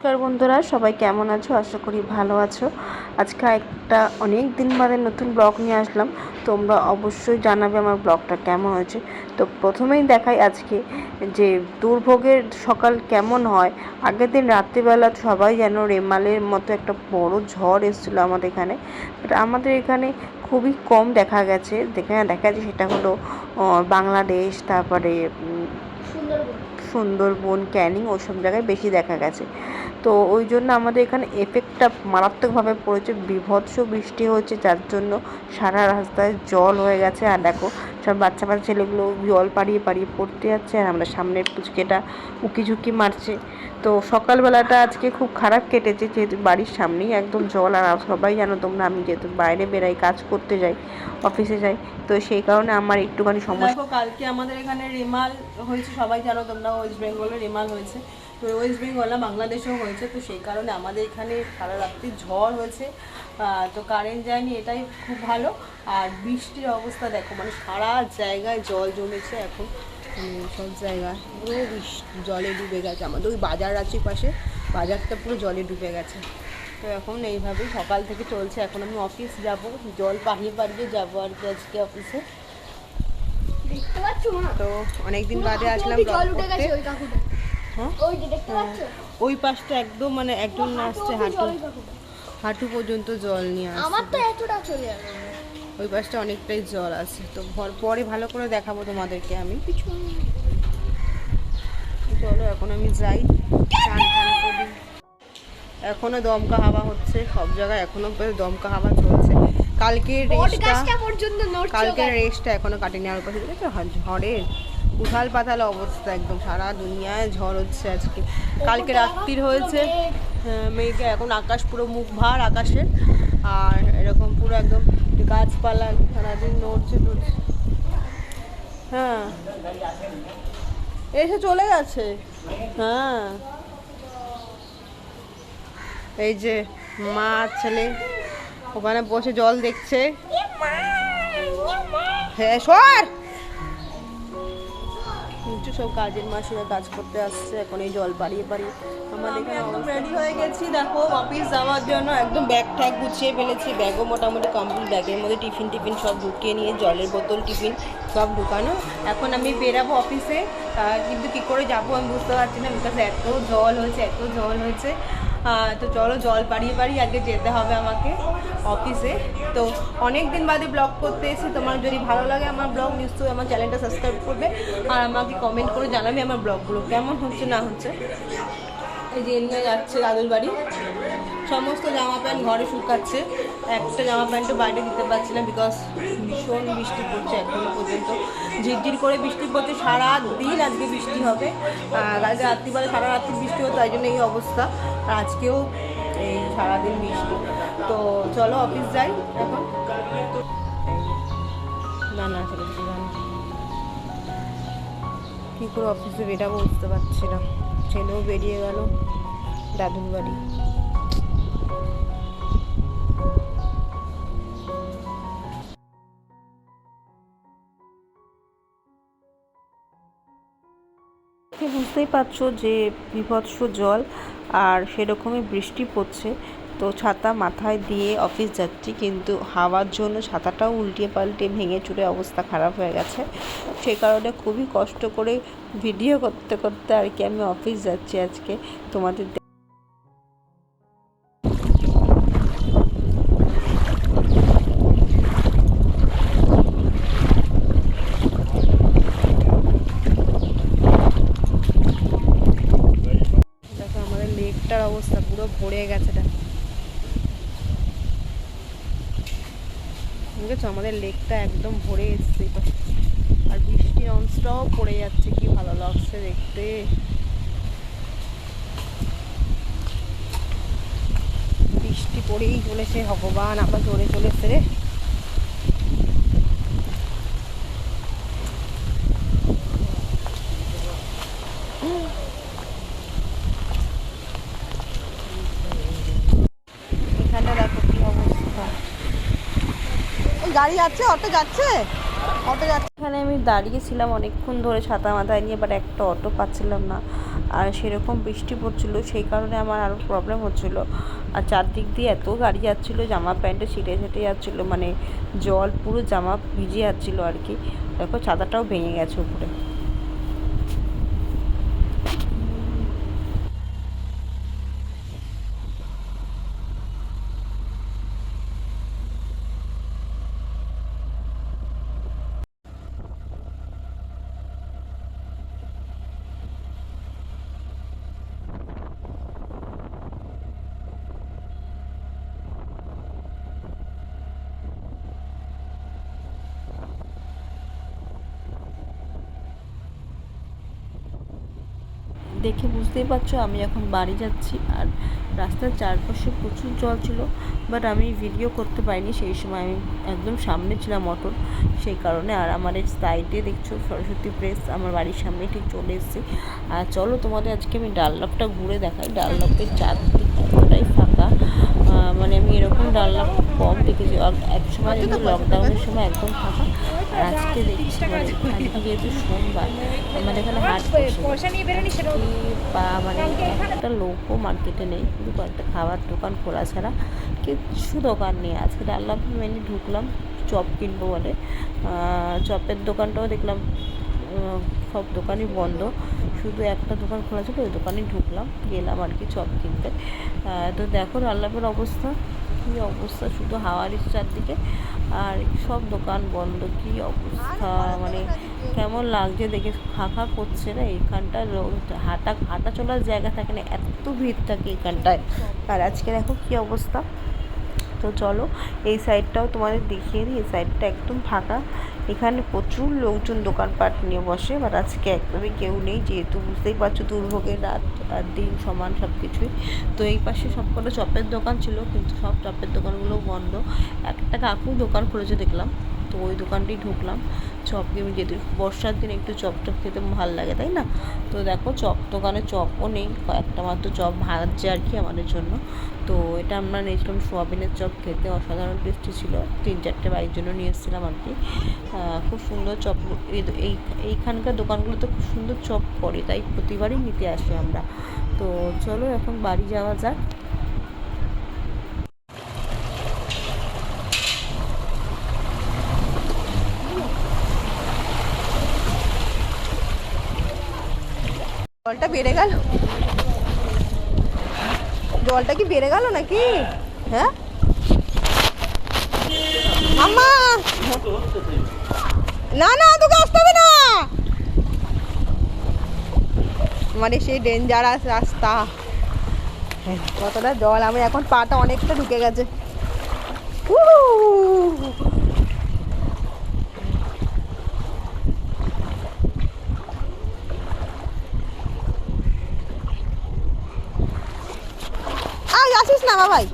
নমস্কার বন্ধুরা, সবাই কেমন আছো? আশা করি ভালো আছো। আজকে একটা অনেক দিন বাদে নতুন ব্লগ নিয়ে আসলাম। তোমরা অবশ্যই জানাবে আমার ব্লগটা কেমন হয়েছে। তো প্রথমেই দেখাই আজকে যে দুর্ভোগের সকাল কেমন হয়। আগের দিন রাত্রিবেলা সবাই যেন রেমালের মতো একটা বড় ঝড় এসেছিল আমাদের এখানে। বাট আমাদের এখানে খুবই কম দেখা গেছে। যেখানে দেখা যাচ্ছে সেটা হলো বাংলাদেশ, তারপরে সুন্দরবন ক্যানিং ওসব জায়গায় বেশি দেখা গেছে। তো ওই জন্য আমাদের এখানে এফেক্টটা মারাত্মকভাবে পড়েছে। বিভৎস বৃষ্টি হচ্ছে, যার জন্য সারা রাস্তায় জল হয়ে গেছে। আর দেখো সব বাচ্চা বাচ্চা ছেলেগুলো জল পাড়িয়ে পাড়িয়ে পড়তে যাচ্ছে আর আমরা সামনের পুচকেটা উকি ঝুঁকি মারছে। তো সকালবেলাটা আজকে খুব খারাপ কেটেছে, যেহেতু বাড়ির সামনেই একদম জল আর সবাই জানো তোমরা আমি যেহেতু বাইরে বেরাই কাজ করতে যাই, অফিসে যাই, তো সেই কারণে আমার একটুখানি সমস্যা কালকে আমাদের এখানে রেমাল হয়েছে, সবাই জানো তোমরা ওয়েস্ট বেঙ্গলে রেমাল হয়েছে। তো ওয়েস্ট বেঙ্গল না বাংলাদেশেও হয়েছে, তো সেই কারণে আমাদের এখানে সারা রাত্রি ঝড় হয়েছে। তো কারেন্ট যায়নি এটাই খুব ভালো। আর বৃষ্টির অবস্থা দেখো মানে সারা জায়গায় জল জমেছে এখন। সব জায়গায় পুরো বৃষ্টি জলে ডুবে গেছে। আমাদের ওই বাজার আছে পাশে বাজারটা পুরো জলে ডুবে গেছে। তো এখন এইভাবেই সকাল থেকে চলছে। এখন আমি অফিস যাব জল পাড়িয়ে পাড়িয়ে যাব আর কি আজকে অফিসে দেখতে পাচ্ছ মা? তো অনেকদিন বাদে আসলাম ওই কাকুটা। হ্যাঁ? ওই পাশটা একদম মানে একজন আসছে হাঁটু। হাঁটু পর্যন্ত জল নিয়ে আসে আমার তো এতটা চলে যাবে ওই পাশটা অনেকটাই জল আছে। তো পরে ভালো করে দেখাবো তোমাদেরকে আমি। চলো এখন আমি যাই। স্নান টান করি। এখনও দমকা হাওয়া হচ্ছে সব জায়গায় এখনও দমকা হাওয়া চলছে। কালকে রেস্টটা কালকে রেস্টটা এখনও কাটেনি। আর পাশে দেখেছ? ঝড়ের উথাল পাতাল অবস্থা একদম সারা দুনিয়ায় ঝড় হচ্ছে আজকে। কালকে রাত্রির হয়েছে। হ্যাঁ, মেঘে এখন আকাশ পুরো মুখ ভার আকাশের আর এরকম পুরো একদম গাছপালা সারাদিন নড়ছে নড়ছে হ্যাঁ এসে চলে গেছে। হ্যাঁ এই যে মা ছেলে ওখানে বসে জল দেখছে। হ্যাঁ সর! কিন্তু সব কাজের মাসিরা কাজ করতে আসছে এখন এই জল পাড়িয়ে পাড়িয়ে। আমাদের এখানে রেডি হয়ে গেছি দেখো অফিস যাওয়ার জন্য একদম ব্যাগ ট্যাগ গুছিয়ে ফেলেছি ব্যাগও মোটামুটি কমপ্লিট ব্যাগের মধ্যে টিফিন টিফিন সব ঢুকিয়ে নিয়ে জলের বোতল টিফিন সব ঢুকানো। এখন আমি বেরাবো অফিসে কিন্তু কি করে যাব আমি বুঝতে পারছি না বিকজ এত জল হয়েছে এত জল হয়েছে। তো চলো জল পাড়িয়ে পাড়িয়ে আগে যেতে হবে আমাকে অফিসে তো অনেক দিন বাদে ব্লগ করতে এসে তোমার যদি ভালো লাগে আমার ব্লগ নিশ্চয়ই আমার চ্যানেলটা সাবস্ক্রাইব করবে। আর আমাকে কমেন্ট করে জানাবে আমার ব্লগগুলো কেমন হচ্ছে, না হচ্ছে। এই যে এমনি যাচ্ছে দাদুর বাড়ি, সমস্ত জামা প্যান্ট ঘরে শুকাচ্ছে। একটা জামা প্যান্টও বাইরে দিতে পারছি না বিকজ ভীষণ বৃষ্টি পড়ছে এখনও পর্যন্ত। ঝিরঝির করে বৃষ্টি পড়ছে সারা দিন আজকে বৃষ্টি হবে। আজকে রাত্রিবেলা সারা রাত্রি বৃষ্টি হতো, তাই জন্য এই অবস্থা। আর আজকেও এই সারাদিন বৃষ্টি। তো চলো অফিস যাই এখন। না না, চলো কী করে অফিসে বেরাবো বুঝতে পারছি না। ছেলেও বেরিয়ে গেল দাদুর বাড়ি। বুঝতেই পারছ যে বিভৎস জল আর সেরকমই বৃষ্টি পড়ছে। তো ছাতা মাথায় দিয়ে অফিস যাচ্ছি, কিন্তু হাওয়ার জন্য ছাতাটাও উল্টিয়ে পাল্টে ভেঙে চুরে অবস্থা খারাপ হয়ে গেছে। সে কারণে খুবই কষ্ট করে ভিডিও করতে করতে আর কি আমি অফিস যাচ্ছি আজকে। তোমাদের দে- দেখো আমাদের লেকটার অবস্থা পুরো ভরে গেছে দেখো বুঝেছ আমাদের লেকটা একদম ভরে এসছে। আর বৃষ্টি অংশটাও পড়ে যাচ্ছে, কি ভালো লাগছে দেখতে। বৃষ্টি পড়েই চলেছে ভগবান, আবার জোরে চলেছে রে এখানে দেখো কি অবস্থা ওই গাড়ি যাচ্ছে অটো যাচ্ছে? অটো যাচ্ছে। এখানে আমি দাঁড়িয়েছিলাম অনেকক্ষণ ধরে ছাতা মাথায় নিয়ে বাট একটা অটো পাচ্ছিলাম না। আর সেরকম বৃষ্টি পড়ছিল, সেই কারণে আমার আরও প্রবলেম হচ্ছিল। আর চারদিক দিয়ে এত গাড়ি যাচ্ছিল, জামা প্যান্টে ছিটে ছিটে যাচ্ছিল মানে জল পুরো জামা ভিজে যাচ্ছিল আর কি। দেখো, ছাতাটাও ভেঙে গেছে উপরে। দেখে বুঝতেই পারছ আমি এখন বাড়ি যাচ্ছি আর রাস্তার চারপাশে প্রচুর জল ছিল বাট আমি ভিডিও করতে পারিনি সেই সময় আমি একদম সামনে ছিলাম অটোর সেই কারণে আর আমার এই সাইডে দেখছ সরস্বতী প্রেস আমার বাড়ির সামনে ঠিক চলে এসেছি। আর চলো তোমাদের আজকে আমি ডাল্লাপটা ঘুরে দেখাই ডাল্লাপের চারদিক এতটাই ফাঁকা মানে আমি এরকম ডাল্লাপ কম দেখেছি এক সময় লকডাউনের সময় একদম ফাঁকা। আজকে দেখছি মানে আজকে সোমবার আমাদের এখানে হাট বা মানে একটা লোকও মার্কেটে নেই শুধু কয়েকটা খাবার দোকান খোলা ছাড়া। কিছু দোকান নেই। আজকে ডাল্লাপ মেনে ঢুকলাম চপ কিনবো বলে। চপের দোকানটাও দেখলাম সব দোকানই বন্ধ। শুধু একটা দোকান খোলা ছিল ওই দোকানে ঢুকলাম গেলাম আর কি চপ কিনতে। তো দেখো ডাল্লাপের অবস্থা। কী অবস্থা? শুধু হাওয়ার চারদিকে আর সব দোকান বন্ধ, কি অবস্থা? মানে কেমন লাগছে দেখে? ফাঁকা করছে না এখানটা হাঁটা হাঁটা চলার জায়গা থাকে না, এত ভিড় থাকে এখানটায়। আর আজকে দেখো কী অবস্থা? তো চলো, এই সাইডটাও তোমাদের দেখিয়ে দিই। এই সাইডটা একদম ফাঁকা। এখানে প্রচুর লোকজন দোকানপাট নিয়ে বসে বাট আজকে একদমই কেউ নেই, যেহেতু বুঝতেই পারছ দুর্ভোগের রাত আর দিন সমান সব কিছুই তো এই পাশে সবকটা চপের দোকান ছিল, কিন্তু সব চপের দোকানগুলো বন্ধ। একটা কাকু দোকান খুলেছে দেখলাম, তো ওই দোকানটাই ঢুকলাম। চপ আমি যেহেতু বর্ষার দিনে একটু চপ টপ খেতে ভালো লাগে, তাই না? তো দেখো, চপ দোকানে চপও নেই, কয়েকটা মাত্র চপ ভাজছে আর কি আমাদের জন্য। তো এটা আমরা নিয়েছিলাম সোয়াবিনের চপ খেতে, অসাধারণ টেস্টি ছিল। তিন চারটে বাড়ির জন্য নিয়ে এসেছিলাম আর কি। খুব সুন্দর চপ, এই এই, এইখানকার দোকানগুলোতে খুব সুন্দর চপ করে তাই প্রতিবারই নিতে আসি আমরা। তো চলো এখন বাড়ি যাওয়া যাক। জলটা বেড়ে গেল? জলটা কি বেড়ে গেল নাকি? হ্যাঁ? মাম্মা না না তোকে আসতে হবে না! মানে সেই ডেঞ্জারাস রাস্তা। হ্যাঁ, কতটা জল। আমি এখন পাটা অনেকটা ঢুকে গেছে। উহ! আয় ভাই?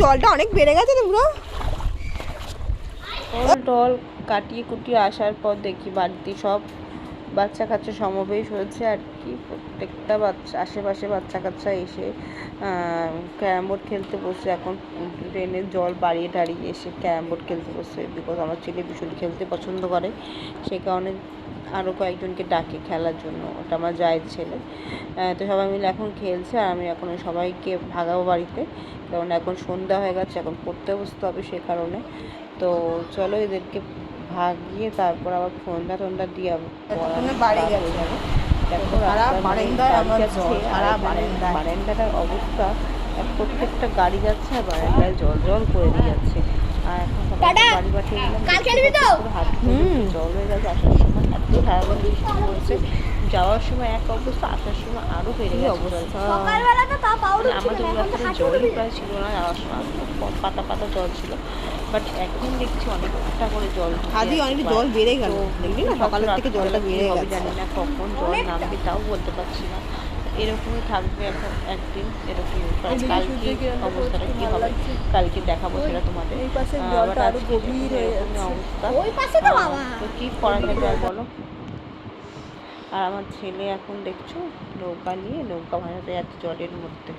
জলটা অনেক বেড়ে গেছে তোমরা টল কাটিয়ে কুটিয়ে আসার পর দেখি বাড়তি সব বাচ্চা কাচ্চা সমাবেশ হয়েছে আর কি, প্রত্যেকটা বাচ্চা, আশেপাশে বাচ্চা কাচ্চা এসে ক্যারাম বোর্ড খেলতে বসে, এখন ট্রেনের জল বাড়িয়ে দাঁড়িয়ে এসে ক্যারাম বোর্ড খেলতে বসে বিকজ আমার ছেলে ভীষণ খেলতে পছন্দ করে। সেই কারণে আরও কয়েকজনকে ডাকে খেলার জন্য, ওটা আমার জায়ের ছেলে। তো সবাই মিলে এখন খেলছে আর আমি এখন সবাইকে ভাগাবো বাড়িতে, কারণ এখন সন্ধ্যা হয়ে গেছে, এখন পড়তে বসতে হবে সে কারণে। তো চলো এদেরকে ভাগিয়ে তারপর আবার সন্ধ্যা টন্ধ্যা দিয়ে বাড়ি গেছে। যাবে। দেখো মানে। বারান্দাটার অবস্থা এক প্রত্যেকটা গাড়ি যাচ্ছে আর বারান্দায় জল জল করে দিয়ে যাচ্ছে আর এখন বাড়ি পাঠিয়ে দিলাম কাল খেলবি তো? পুরো হাত জল হয়ে গেছে আসার সময় এত ধারাবাহিক বৃষ্টি পড়ছে যাওয়ার সময় এক অবস্থা আসার সময় আরও বেড়ে গেছে অবস্থা আমাদের জলই প্রায় ছিল না যাওয়ার সময় পাতা পাতা জল ছিল বাট এখন দেখছি অনেকটা করে জল যাচ্ছে। অনেক জল বেড়ে গেল। দেখলি না? সকালের থেকে জলটা বেড়ে গেছে। জানি না কখন জল নামবে তাও বলতে পারছি না। এরকমই থাকবে এখন একদিন এরকম কালকে অবস্থাটা কি হবে? কালকে দেখাবো সেটা তোমাদের। আরও আজকে গভীর হয়ে অবস্থা। ওই পাশে তো আহ, বাবা। তো কি করা যাবে বলো? আর আমার ছেলে এখন দেখছ নৌকা নিয়ে নৌকা ভাসাতে যাচ্ছে জলের মধ্যে।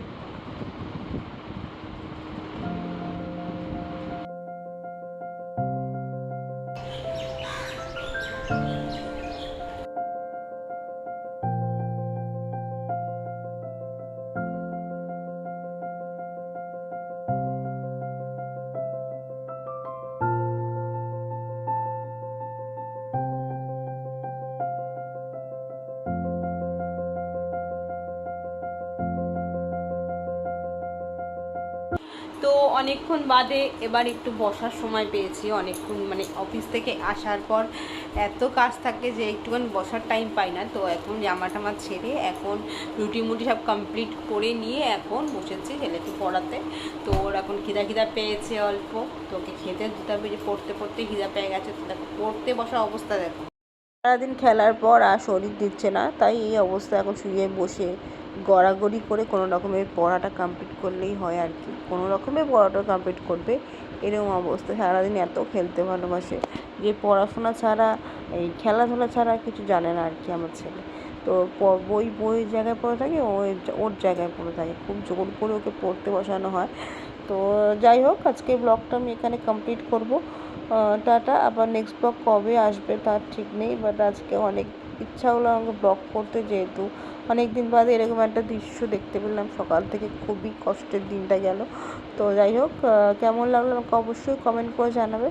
অনেকক্ষণ বাদে এবার একটু বসার সময় পেয়েছি, অনেকক্ষণ মানে অফিস থেকে আসার পর এত কাজ থাকে যে একটুখানি বসার টাইম পাই না। তো এখন জামা টামা ছেড়ে এখন রুটি মুটি সব কমপ্লিট করে নিয়ে এখন বসেছি ছেলেকে পড়াতে। তো ওর এখন খিদা খিদা পেয়েছে অল্প। তো ওকে খেতে দিতে হবে যে পড়তে পড়তে খিদা পেয়ে গেছে। তো দেখো, পড়তে বসা অবস্থা দেখো। সারাদিন খেলার পর আর শরীর দিচ্ছে না, তাই এই অবস্থা এখন শুয়ে বসে গড়াগড়ি করে কোনো রকমের পড়াটা কমপ্লিট করলেই হয় আর কি। কোনো রকমের পড়াটা কমপ্লিট করবে, এরকম অবস্থা। সারাদিন এত খেলতে ভালোবাসে যে পড়াশোনা ছাড়া, এই খেলাধুলা ছাড়া কিছু জানে না আর কি আমার ছেলে। তো বই বই জায়গায় পড়ে থাকে ও ওর জায়গায় পড়ে থাকে। খুব জোর করে ওকে পড়তে বসানো হয়। তো যাই হোক, আজকে ব্লগটা আমি এখানে কমপ্লিট করব। টাটা, আবার নেক্সট ব্লগ কবে আসবে তার ঠিক নেই বাট আজকে অনেক ইচ্ছা হলো আমাকে ব্লগ করতে যেহেতু অনেক দিন বাদে এরকম একটা দৃশ্য দেখতে পেলাম, সকাল থেকে খুবই কষ্টের দিনটা গেল। তো যাই হোক কেমন লাগল আমাকে অবশ্যই কমেন্ট করে জানাবে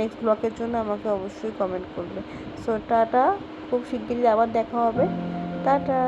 নেক্সট ব্লগের জন্য আমাকে অবশ্যই কমেন্ট করবে। সো টাটা, খুব শিগগিরই আবার দেখা হবে। টাটা।